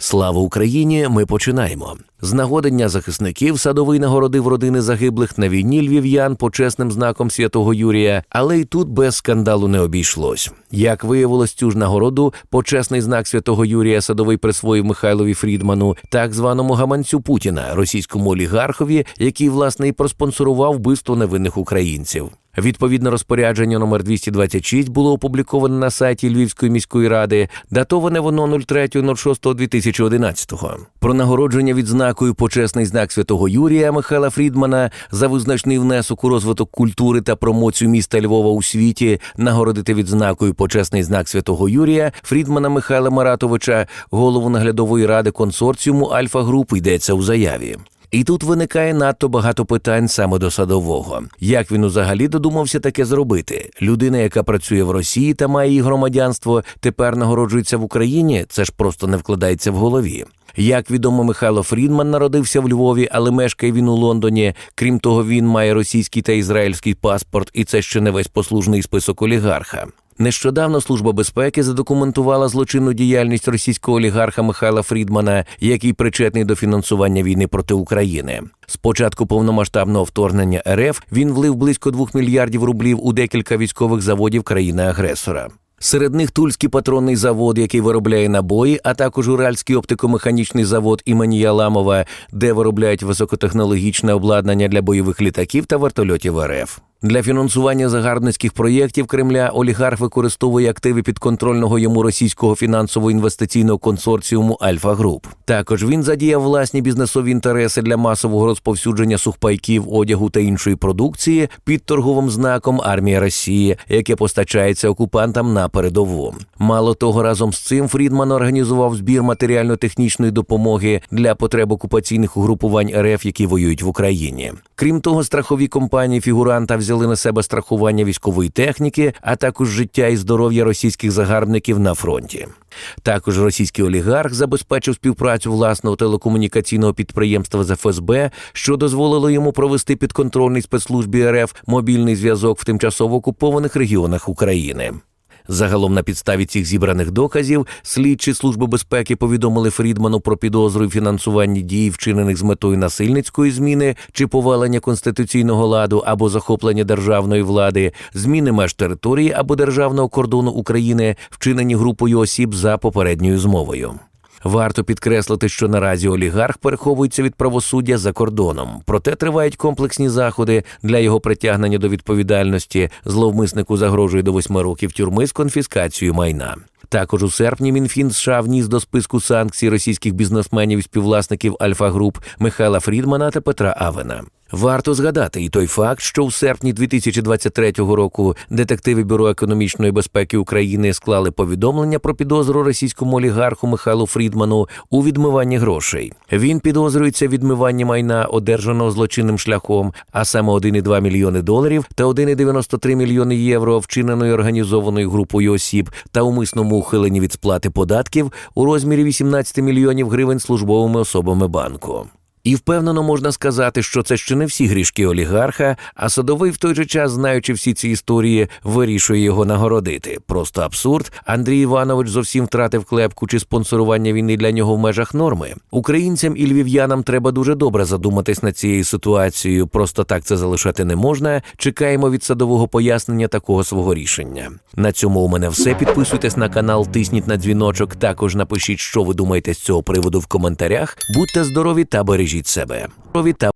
Слава Україні! Ми починаємо. З нагоди Дня захисників садовий нагородив родини загиблих на війні львів'ян почесним знаком святого Юрія, але й тут без скандалу не обійшлось. Як виявилось, цю ж нагороду почесний знак святого Юрія садовий присвоїв Михайлові Фрідману, так званому гаманцю Путіна, російському олігархові, який власне і проспонсорував вбивство невинних українців. Відповідне розпорядження номер 226 було опубліковане на сайті Львівської міської ради, датоване воно 03.06.2011. Про нагородження відзнакою почесний знак святого Юрія Михайла Фрідмана за визначний внесок у розвиток культури та промоцію міста Львова у світі, нагородити відзнакою почесний знак святого Юрія Фрідмана Михайла Маратовича, голову наглядової ради консорціуму Альфа Груп йдеться у заяві. І тут виникає надто багато питань саме до садового. Як він взагалі додумався таке зробити? Людина, яка працює в Росії та має її громадянство, тепер нагороджується в Україні. Це ж просто не вкладається в голові. Як відомо, Михайло Фрідман народився в Львові, але мешкає він у Лондоні. Крім того, він має російський та ізраїльський паспорт, і це ще не весь послужний список олігарха. Нещодавно служба безпеки задокументувала злочинну діяльність російського олігарха Михайла Фрідмана, який причетний до фінансування війни проти України. З початку повномасштабного вторгнення РФ він влив близько 2 мільярдів рублів у декілька військових заводів країни-агресора. Серед них Тульський патронний завод, який виробляє набої, а також Уральський оптико-механічний завод імені Яламова, де виробляють високотехнологічне обладнання для бойових літаків та вертольотів РФ. Для фінансування загарбницьких проєктів Кремля олігарх використовує активи підконтрольного йому російського фінансово-інвестиційного консорціуму Альфа Груп. Також він задіяв власні бізнесові інтереси для масового розповсюдження сухпайків, одягу та іншої продукції під торговим знаком армія Росії, яке постачається окупантам на передову. Мало того, разом з цим Фрідман організував збір матеріально-технічної допомоги для потреб окупаційних угрупувань РФ, які воюють в Україні. Крім того, страхові компанії фігуранта взяли на себе страхування військової техніки, а також життя і здоров'я російських загарбників на фронті. Також російський олігарх забезпечив співпрацю власного телекомунікаційного підприємства з ФСБ, що дозволило йому провести підконтрольний спецслужбі РФ мобільний зв'язок в тимчасово окупованих регіонах України. Загалом на підставі цих зібраних доказів слідчі служби безпеки повідомили Фрідману про підозру і фінансуванні дій, вчинених з метою насильницької зміни чи повалення конституційного ладу або захоплення державної влади, зміни меж території або державного кордону України, вчинені групою осіб за попередньою змовою. Варто підкреслити, що наразі олігарх переховується від правосуддя за кордоном, проте тривають комплексні заходи для його притягнення до відповідальності. Зловмиснику загрожує до восьми років тюрми з конфіскацією майна. Також у серпні Мінфін США вніс до списку санкцій російських бізнесменів і співвласників Альфа Груп Михайла Фрідмана та Петра Авена. Варто згадати і той факт, що у серпні 2023 року детективи Бюро економічної безпеки України склали повідомлення про підозру російському олігарху Михайлу Фрідману у відмиванні грошей. Він підозрюється відмиванні майна, одержаного злочинним шляхом, а саме 1,2 мільйони доларів та 1,93 мільйони євро, вчиненої організованою групою осіб та умисному ухиленні від сплати податків у розмірі 18 мільйонів гривень службовими особами банку. І впевнено можна сказати, що це ще не всі грішки олігарха, а садовий в той же час, знаючи всі ці історії, вирішує його нагородити. Просто абсурд. Андрій Іванович зовсім втратив клепку чи спонсорування війни для нього в межах норми. Українцям і львів'янам треба дуже добре задуматись над цією ситуацією. Просто так це залишати не можна. Чекаємо від садового пояснення такого свого рішення. На цьому у мене все. Підписуйтесь на канал, тисніть на дзвіночок. Також напишіть, що ви думаєте з цього приводу в коментарях. Будьте здорові та бережіть себе. Здорові та